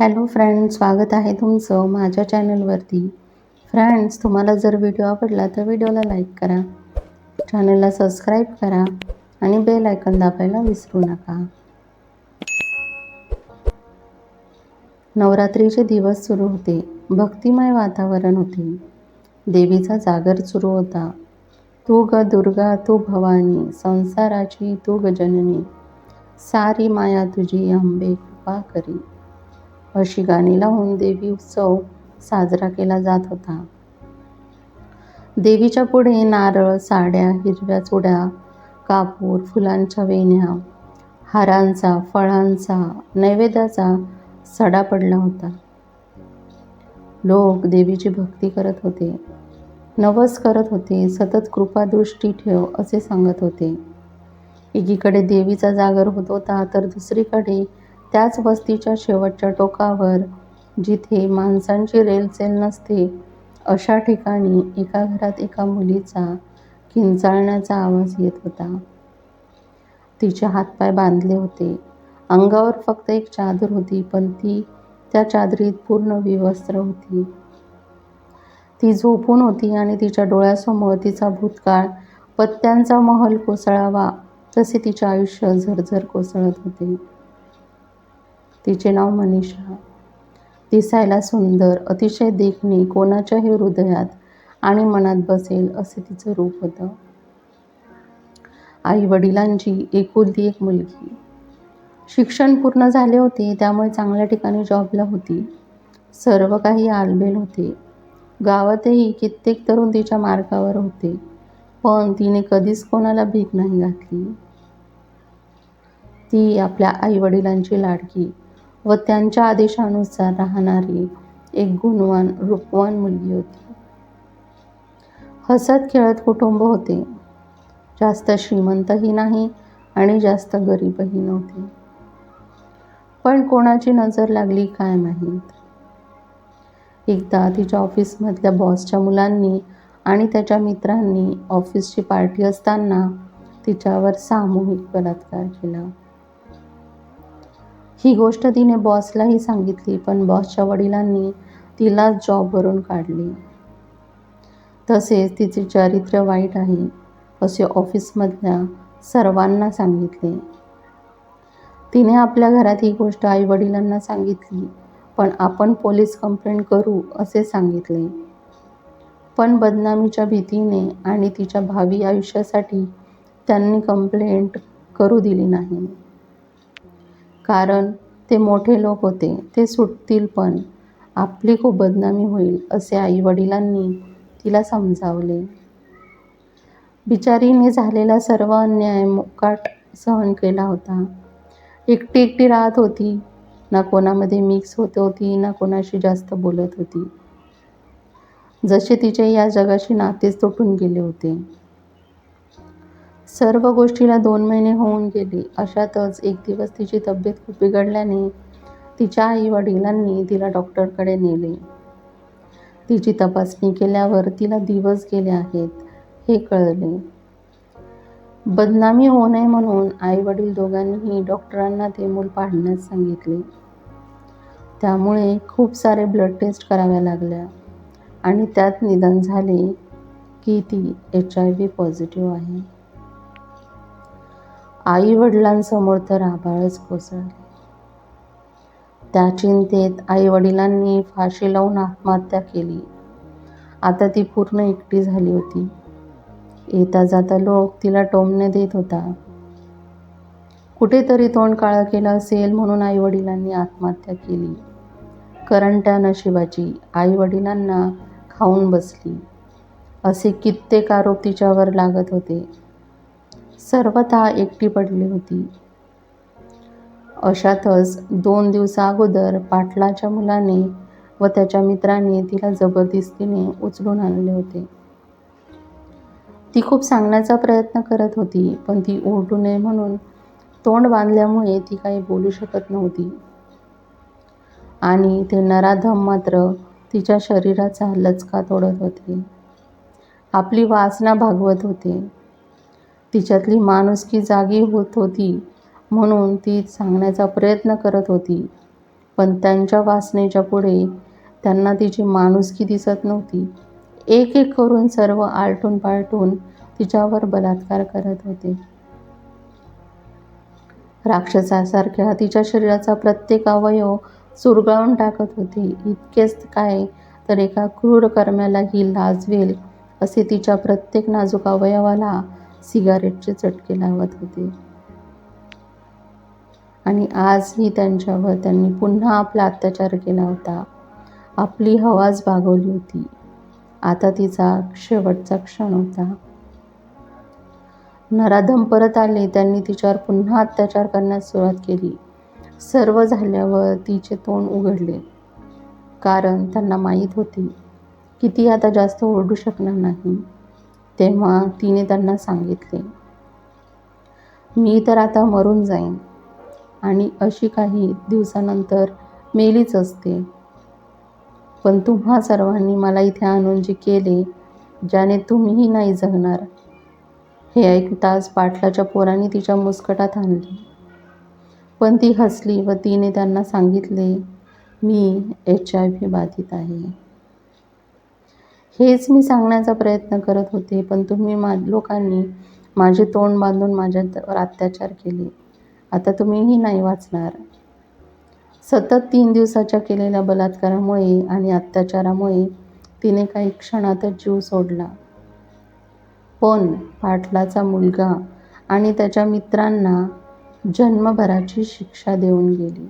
Hello friends स्वागत आहे तुमचं माझ्या चॅनलवरती. फ्रेंड्स तुम्हाला जर व्हिडिओ आवडला तर व्हिडिओला लाईक करा चॅनलला सबस्क्राईब करा आणि बेल आयकन दाबायला विसरू नका. नवरात्रीचे दिवस सुरू होते भक्तिमय वातावरण होते. देवीचा जागर सुरू होता. तू ग दुर्गा तू भवानी संसाराची तू गजननी सारी माया तुझी अंबे कृपा करी. अशी गाणी लावून देवी उत्सव साजरा केला जात होता. देवीच्या पुढे नारळ साड्या हिरव्या चुड्या कापूर फुलांच्या वेण्या हारांचा फळांचा नैवेद्याचा सडा पडला होता. लोक देवीची भक्ती करत होते. नवस करत होते. सतत कृपादृष्टी ठेव असे सांगत होते. एकीकडे देवीचा जागर होत होता तर दुसरीकडे त्याच वस्तीच्या शेवटच्या टोकावर जिथे माणसांची रेलचेल नसते अशा ठिकाणी एका घरात एका मुलीचा किंचाळण्याचा आवाज येत होता. तिचे हातपाय बांधले होते. अंगावर फक्त एक चादर होती पण ती त्या चादरीत पूर्ण विवस्त्र होती. ती झोपून होती आणि तिच्या डोळ्यासमोर तिचा भूतकाळ पत्त्यांचा महल कोसळावा तसे तिचे आयुष्य झरझर कोसळत होते. तिचे नाव मनीषा. दिसायला सुंदर अतिशय देखणी कोणाच्याही हृदयात आणि मनात बसेल असे तिचं रूप होतं. आई वडिलांची एकुलती एक मुलगी. शिक्षण पूर्ण झाले होते त्यामुळे चांगल्या ठिकाणी जॉबला होती. सर्व काही आलबेल होते. गावातही कित्येक तरुण तिच्या मार्गावर होते पण तिने कधीच कोणाला भीक नाही घातली. ती आपल्या आईवडिलांची लाडकी. व त्यांच्या आदेशानुसार राहणारी एक गुणवान रूपवान मुलगी होती. हसत खेळत कुटुंब होते. जास्त श्रीमंतही नाही आणि जास्त गरीबही नव्हते. पण कोणाची नजर लागली काय माहीत? एकदा तिच्या ऑफिसमधल्या बॉसच्या मुलांनी आणि त्याच्या मित्रांनी ऑफिसची पार्टी असताना तिच्यावर सामूहिक बलात्कार केला. ही गोष्ट तिने बॉसलाही सांगितली पण बॉसच्या वडिलांनी तिलाच जॉबवरून काढले. तसेच तिचे चारित्र्य वाईट आहे असे ऑफिसमधल्या सर्वांना सांगितले. तिने आपल्या घरात ही गोष्ट आईवडिलांना सांगितली पण आपण पोलीस कंप्लेंट करू असे सांगितले. पण बदनामीच्या भीतीने आणि तिच्या भावी आयुष्यासाठी त्यांनी कंप्लेंट करू दिली नाही. कारण ते मोठे लोक होते. ते सुटतील पण. आपली खूप बदनामी होईल असे आईवडिलांनी तिला समजावले. बिचारीने झालेला सर्व अन्याय मुकाट सहन केला होता. एकटी एकटी राहत होती. ना कोणामध्ये मिक्स होत होती ना कोणाशी जास्त बोलत होती. जसे तिचे या जगाशी नातेच तुटून गेले होते. सर्व गोष्टीला दोन महिने होऊन गेले. अशातच एक दिवस तिची तब्येत खूप बिघडल्याने तिच्या आई वडिलांनी तिला डॉक्टरकडे नेले. तिची तपासणी केल्यावर तिला दिवस गेले आहेत हे कळले. बदनामी होऊ नये म्हणून आई वडील दोघांनीही डॉक्टरांना ते मूल पाडण्यास सांगितले. त्यामुळे खूप सारे ब्लड टेस्ट कराव्या लागल्या आणि त्यात निदान झाले की ती एच आय व्ही पॉझिटिव्ह आहे. आई वडिलांसमोर तर आभाळच कोसळले. त्या चिंतेत आई वडिलांनी फाशी लावून आत्महत्या केली. आता ती पूर्ण एकटी झाली होती. येता जाता लोक तिला टोमणे देत होता. कुठेतरी तोंड काळं केलं असेल म्हणून आई वडिलांनी आत्महत्या केली. करंट्या नशिबाची आई वडिलांना खाऊन बसली. असे कित्येक आरोप तिच्यावर लागत होते. सर्वथा एकटी पडली होती. अशातच दोन दिवसाअगोदर पाटलाच्या मुलाने व त्याच्या मित्राने तिला जबरदस्तीने उचलून आणले होते. ती खूप सांगण्याचा प्रयत्न करत होती पण ती ओरडू नये म्हणून तोंड बांधल्यामुळे ती काही बोलू शकत नव्हती. आणि ते नराधम मात्र तिच्या शरीराचा लचका तोडत होते. आपली वासना भागवत होते. तिच्यातली माणुसकी जागी होत होती म्हणून ती सांगण्याचा प्रयत्न करत होती. पण त्यांच्या वासनेच्या पुढे त्यांना तिची माणुसकी दिसत नव्हती. एक एक करून सर्व आलटून पालटून तिच्यावर बलात्कार करत होते. राक्षसासारख्या तिच्या शरीराचा प्रत्येक अवयव चुरगळून टाकत होते. इतकेच काय तर एका क्रूर कर्म्यालाही लाजवेल असे तिच्या प्रत्येक नाजूक अवयवाला सिगारेटचे चटके लावत होते. आणि आजही त्यांच्यावर त्यांनी पुन्हा आपला अत्याचार केला होता. आपली हवाच भागवली होती. आता तिचा शेवटचा क्षण होता. नराधम परत आले त्यांनी तिच्यावर पुन्हा अत्याचार करण्यास सुरुवात केली. सर्व झाल्यावर तिचे तोंड उघडले. कारण त्यांना माहीत होते की ती आता जास्त ओरडू शकणार नाही. तेव्हा तिने त्यांना सांगितले मी तर आता मरून जाईन आणि अशी काही दिवसानंतर मेलीच असते. पण तुम्हा सर्वांनी मला इथे आणून जे केले ज्याने तुम्हीही नाही जगणार. हे ऐकताच पाटलाच्या पोरांनी तिच्या मुस्कटात आणली. पण ती हसली व तिने त्यांना सांगितले मी एच आय व्ही बाधित आहे. हेच मी सांगण्याचा प्रयत्न करत होते पण तुम्ही मा लोकांनी माझे तोंड बांधून माझ्यावर अत्याचार केले. आता तुम्हीही नाही वाचणार. सतत तीन दिवसाच्या केलेल्या बलात्कारामुळे आणि अत्याचारामुळे तिने काही क्षणातच जीव सोडला. पण पाटलाचा मुलगा आणि त्याच्या मित्रांना जन्मभराची शिक्षा देऊन गेली.